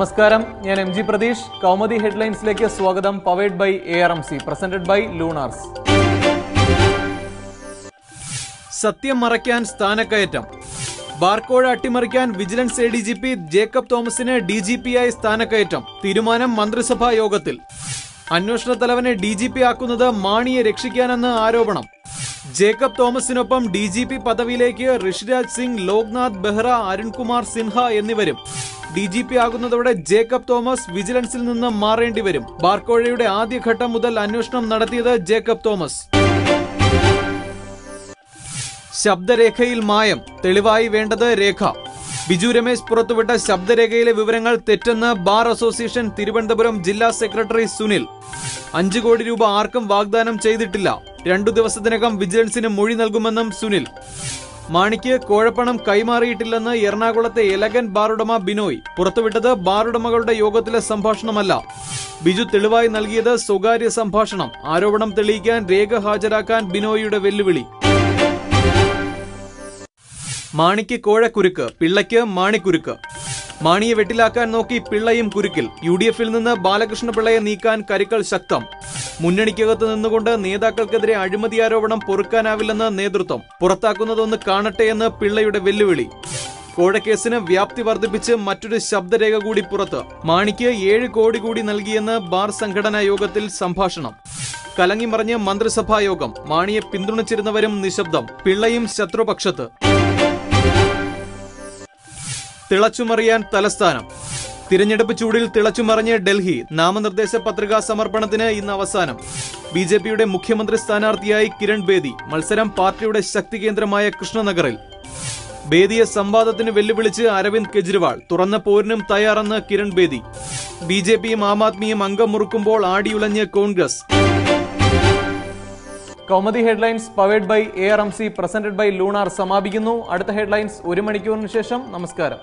നമസ്കാരം. ഞാൻ M G Pratheesh. Kaumudi ഹെഡ്ലൈൻസിലേക്ക് സ്വാഗതം. Powered by A R M C presented by Lunars സത്യം മറയ്ക്കാൻ സ്ഥാനക്കയറ്റം. ബാർക്കോഴ അട്ടിമറിക്കാൻ vigilance A D G P Jacob തോമസിന് ഡി ജി പി ആയി സ്ഥാനക്കയറ്റം. തീരുമാനം മന്ത്രിസഭാ യോഗത്തിൽ. അന്വേഷണ തലവനെ ഡി ജി പി ആക്കുന്നത് മാണിയെ രക്ഷിക്കാനെന്ന് ആരോപണം. ജേക്കബ് തോമസിനൊപ്പം ഡി ജി പി പദവിയിലേക്ക് ഋഷിരാജ് സിംഗ് ലോക്നാഥ് ബെഹ്റ അരുൺകുമാർ സിൻഹ എന്നിവരും. ഡി ജി പി ആകുന്നതോടെ ജേക്കബ് തോമസ് വിജിലൻസിൽ നിന്ന് മാറേണ്ടി വരും. ബാർക്കോഴയുടെ ആദ്യഘട്ടം മുതൽ അന്വേഷണം നടത്തിയത് ജേക്കബ് തോമസ്. ശബ്ദരേഖയിൽ മായം. തെളിവായി വേണ്ടത് രേഖ. ബിജു രമേശ് പുറത്തുവിട്ട ശബ്ദരേഖയിലെ വിവരങ്ങൾ തെറ്റെന്ന് ബാർ അസോസിയേഷൻ തിരുവനന്തപുരം ജില്ലാ സെക്രട്ടറി സുനിൽ. അഞ്ചു കോടി രൂപ ആർക്കും വാഗ്ദാനം ചെയ്തിട്ടില്ല. രണ്ടു ദിവസത്തിനകം വിജിലൻസിന് മൊഴി നൽകുമെന്നും സുനിൽ. മാണിക്ക് കോഴപ്പണം കൈമാറിയിട്ടില്ലെന്ന് എറണാകുളത്തെ എലഗൻ ബാറുടമ ബിനോയ്. പുറത്തുവിട്ടത് ബാറുടമകളുടെ യോഗത്തിലെ സംഭാഷണമല്ല. ബിജു തെളിവായി നൽകിയത് സ്വകാര്യ സംഭാഷണം. ആരോപണം തെളിയിക്കാൻ രേഖ ഹാജരാക്കാൻ ബിനോയിയുടെ വെല്ലുവിളി. മാണിക്ക് കോഴക്കുരുക്ക് പിള്ളയ്ക്ക് മാണിക്കുരുക്ക്. മാണിയെ വെട്ടിലാക്കാൻ നോക്കി പിള്ളയും കുരുക്കിൽ. യു ഡി എഫിൽ നിന്ന് ബാലകൃഷ്ണപിള്ളയെ നീക്കാൻ കരുക്കൾ ശക്തം. മുന്നണിക്കകത്ത് നിന്നുകൊണ്ട് നേതാക്കൾക്കെതിരെ അഴിമതി ആരോപണം പൊറുക്കാനാവില്ലെന്ന് നേതൃത്വം. പുറത്താക്കുന്നതൊന്ന് കാണട്ടെ എന്ന് പിള്ളയുടെ വെല്ലുവിളി. കോഴക്കേസിന് വ്യാപ്തി വർദ്ധിപ്പിച്ച് മറ്റൊരു ശബ്ദരേഖ കൂടി പുറത്ത്. മാണിക്ക് ഏഴ് കോടി കൂടി നൽകിയെന്ന് ബാർ സംഘടനാ യോഗത്തിൽ സംഭാഷണം. കലങ്ങിമറിഞ്ഞ് മന്ത്രിസഭാ യോഗം. മാണിയെ പിന്തുണച്ചിരുന്നവരും നിശബ്ദം. പിള്ളയും ശത്രുപക്ഷത്ത്. തിളച്ചുമറിയാൻ തലസ്ഥാനം. തിരഞ്ഞെടുപ്പ് ചൂടിൽ തിളച്ചുമറിഞ്ഞ് ഡൽഹി നാമനിർദ്ദേശ പത്രികാ സമർപ്പണത്തിന് ഇന്ന് അവസാനം. ബി ജെ പിയുടെ മുഖ്യമന്ത്രി സ്ഥാനാർത്ഥിയായി കിരൺ ബേദി മത്സരം പാർട്ടിയുടെ ശക്തി കേന്ദ്രമായ കൃഷ്ണനഗറിൽ. ബേദിയെ സംവാദത്തിന് വെല്ലുവിളിച്ച് അരവിന്ദ് കെജ്രിവാൾ തുറന്ന പോരിനും തയ്യാറെന്ന് കിരൺ ബേദി. ബി ജെ പിയും ആം ആദ്മിയും അംഗം മുറുക്കുമ്പോൾ ആടിയുലഞ്ഞ് Congress. Kaumudi headlines powered by A R M C presented by Lunar സമാപിക്കുന്നു. അടുത്ത ഹെഡ്ലൈൻസ് ഒരു മണിക്കൂറിന് ശേഷം. നമസ്കാരം.